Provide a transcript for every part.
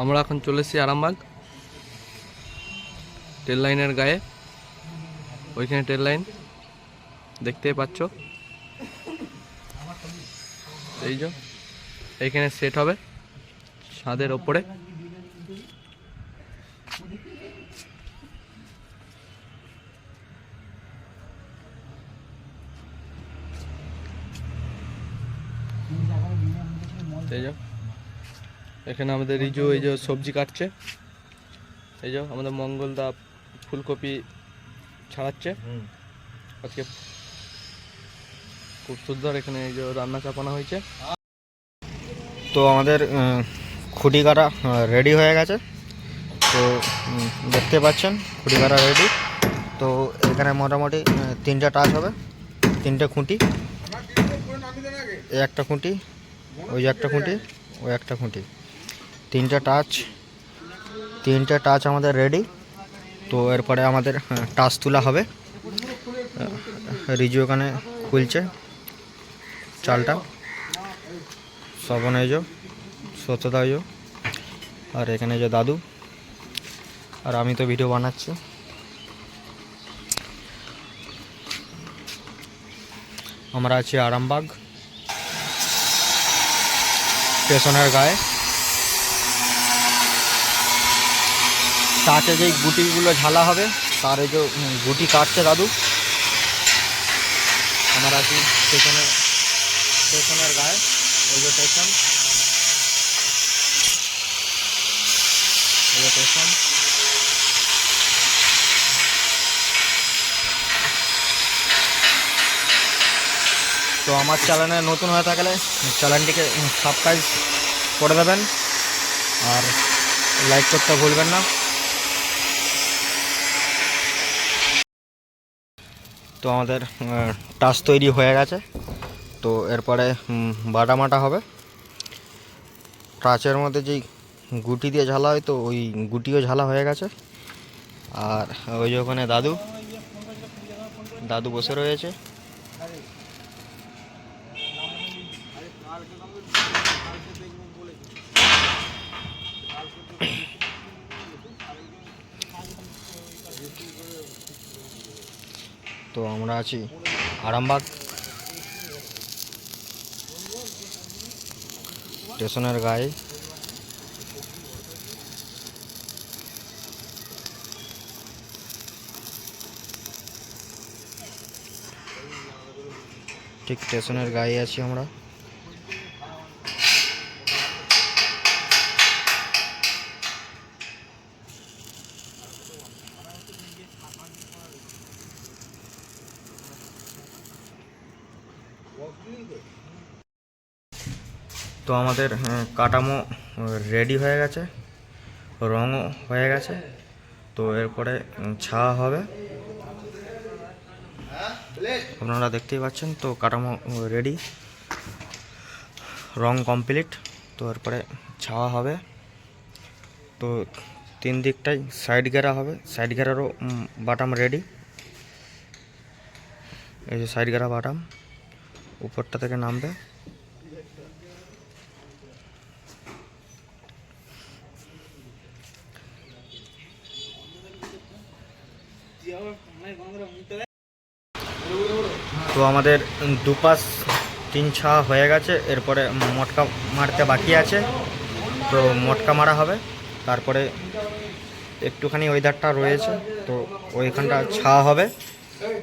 আমরা এখন চলে এসেছি আরামবাগ। ট্রেন লাইনের গায়ে। ওইখানে ট্রেন লাইন। দেখতেই পাচ্ছ। এই যে, এইখানে সেট হবে। ছাদের ওপরে। এই যে। এখানে আমাদের রিজু এই যে সবজি কাটছে। এই যে আমাদের মঙ্গলদা ফুলকপি ছাড়াচ্ছে। আজকে খুব সুন্দর এখানে এই যে রান্না চাপানো হয়েছে। তো আমাদের খুঁটি কাটা রেডি হয়ে গেছে। তো দেখতে পাচ্ছেন খুঁটি কাটা রেডি তো এখানে মোটামুটি তিনটা টাচ হবে। তিনটে খুঁটি। এই একটা খুঁটি ওই যে একটা খুঁটি ওই একটা খুঁটি। তিনটা টাচ তিনটে টাচ আমাদের রেডি তো এরপরে আমাদের টাচ তোলা হবে। রিজু ওখানে খুলছে চালটা। শ্রবণ এই সত্যতা এই আর এখানে যে দাদু। আর আমি তো ভিডিও বানাচ্ছি। আমরা আছি আরামবাগ। স্টেশনের গায়ে। তাতে যেই গুটিগুলো ঝালা হবে, তার এই যে গুটি কাটছে দাদু। আমরা আছি স্টেশনের স্টেশনের গায়ে ওই যে স্টেশন ওই যে স্টেশন তো আমার চ্যানেলে নতুন হয়ে থাকলে চ্যানেলটিকে সাবস্ক্রাইব করে দেবেন। আর লাইক করতে ভুলবেন না। তো আমাদের টাচ তৈরি হয়ে গেছে। তো এরপরে উম, বাটা মাটা হবে। টাচের মধ্যে যেই গুটি দিয়ে ঝালা হয় তো ওই গুটিও ঝালা হয়ে গেছে। আর ওই যে ওখানে দাদু দাদু বসে রয়েছে। তো আমরা আছি আরামবাগ। স্টেশনের গায়ে। ঠিক স্টেশনের গায়ে আছি আমরা। তো আমাদের আহ, কাঠামো রেডি হয়ে গেছে রঙও হয়ে গেছে তো এরপরে ছাওয়া হবে। আপনারা দেখতেই পাচ্ছেন তো কাঠামো রেডি রং কমপ্লিট তো এরপরে ছাওয়া হবে। তো তিন দিকটাই সাইড ঘেরা হবে সাইড ঘেরারও বাটাম রেডি এই যে সাইড ঘেরা বাটাম উপরটা থেকে নামবে। তো আমাদের দুপাশ তিন ছা হয়ে গেছে, এরপরে মটকা মারতে বাকি আছে। তো মটকা মারা হবে, তারপরে একটুখানি ওয়েদারটা রয়েছে, তো ওইখানটা ছা হবে,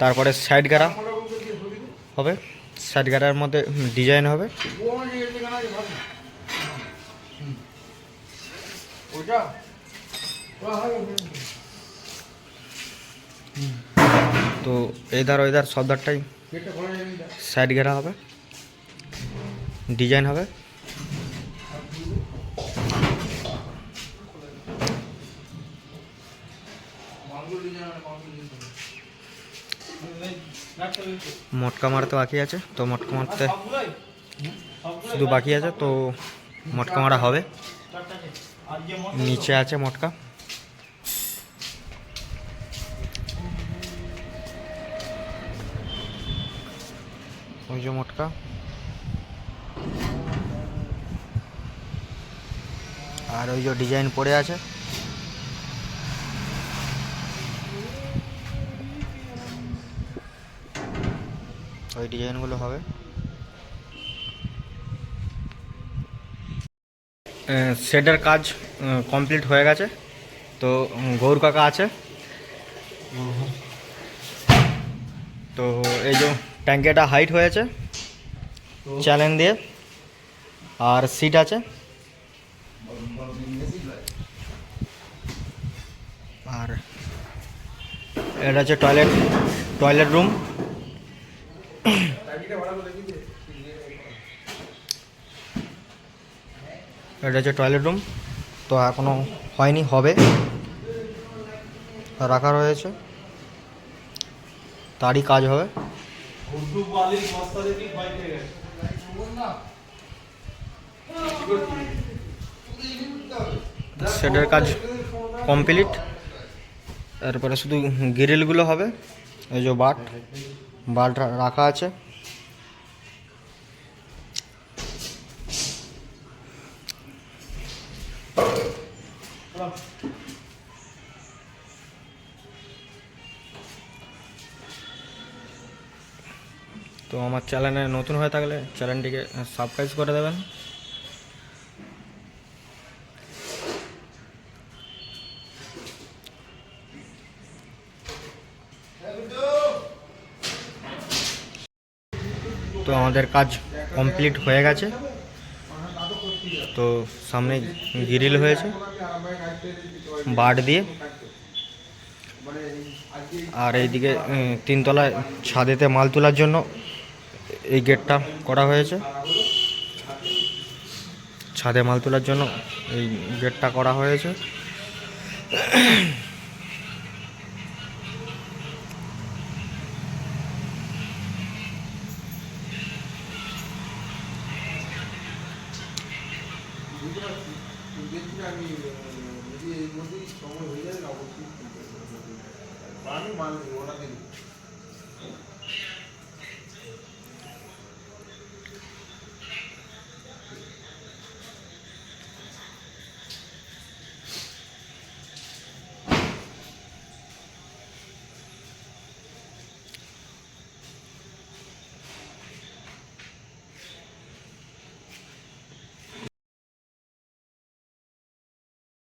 তারপরে সাইড গাড়া হবে। সাইড গাটার মধ্যে ডিজাইন হবে। তো এই ধার ওই ধার সব ধারটাই সাইড ঘেরা হবে। ডিজাইন হবে। মটকা মারতে বাকি আছে, তো মটকা মারতে শুধু বাকি আছে, তো মটকা মারা হবে। নিচে আছে মটকা। ওই যে মটকা। আর ওই যে ডিজাইন পড়ে আছে ওই ডিজাইনগুলো হবে। শেডের কাজ কমপ্লিট হয়ে গেছে। তো গৌর কাকা আছে। তো, এই যে ট্যাঙ্কিটা হাইট হয়েছে চ্যালেঞ্জ দিয়ে। আর সিট আছে। আর এটা হচ্ছে টয়লেট টয়লেট রুম এটা হচ্ছে টয়লেট রুম তো এখনও হয়নি, হবে। রাখা রয়েছে। তারই কাজ হবে। সেটার কাজ কমপ্লিট এরপরে শুধু গ্রিলগুলো হবে, এই যে বাট বাট রাখা আছে। তো আমার চ্যানেলে নতুন হয়ে থাকলে চ্যানেলটিকে সাবস্ক্রাইব করে দেবেন। তো আমাদের কাজ কমপ্লিট হয়ে গেছে। তো সামনে গ্রিল হয়েছে বাট দিয়ে। আর এইদিকে তিনতলায় ছাদেতে মাল তোলার জন্য এই গেটটা করা হয়েছে। ছাদে মাল তোলার জন্য এই গেটটা করা হয়েছে। আমি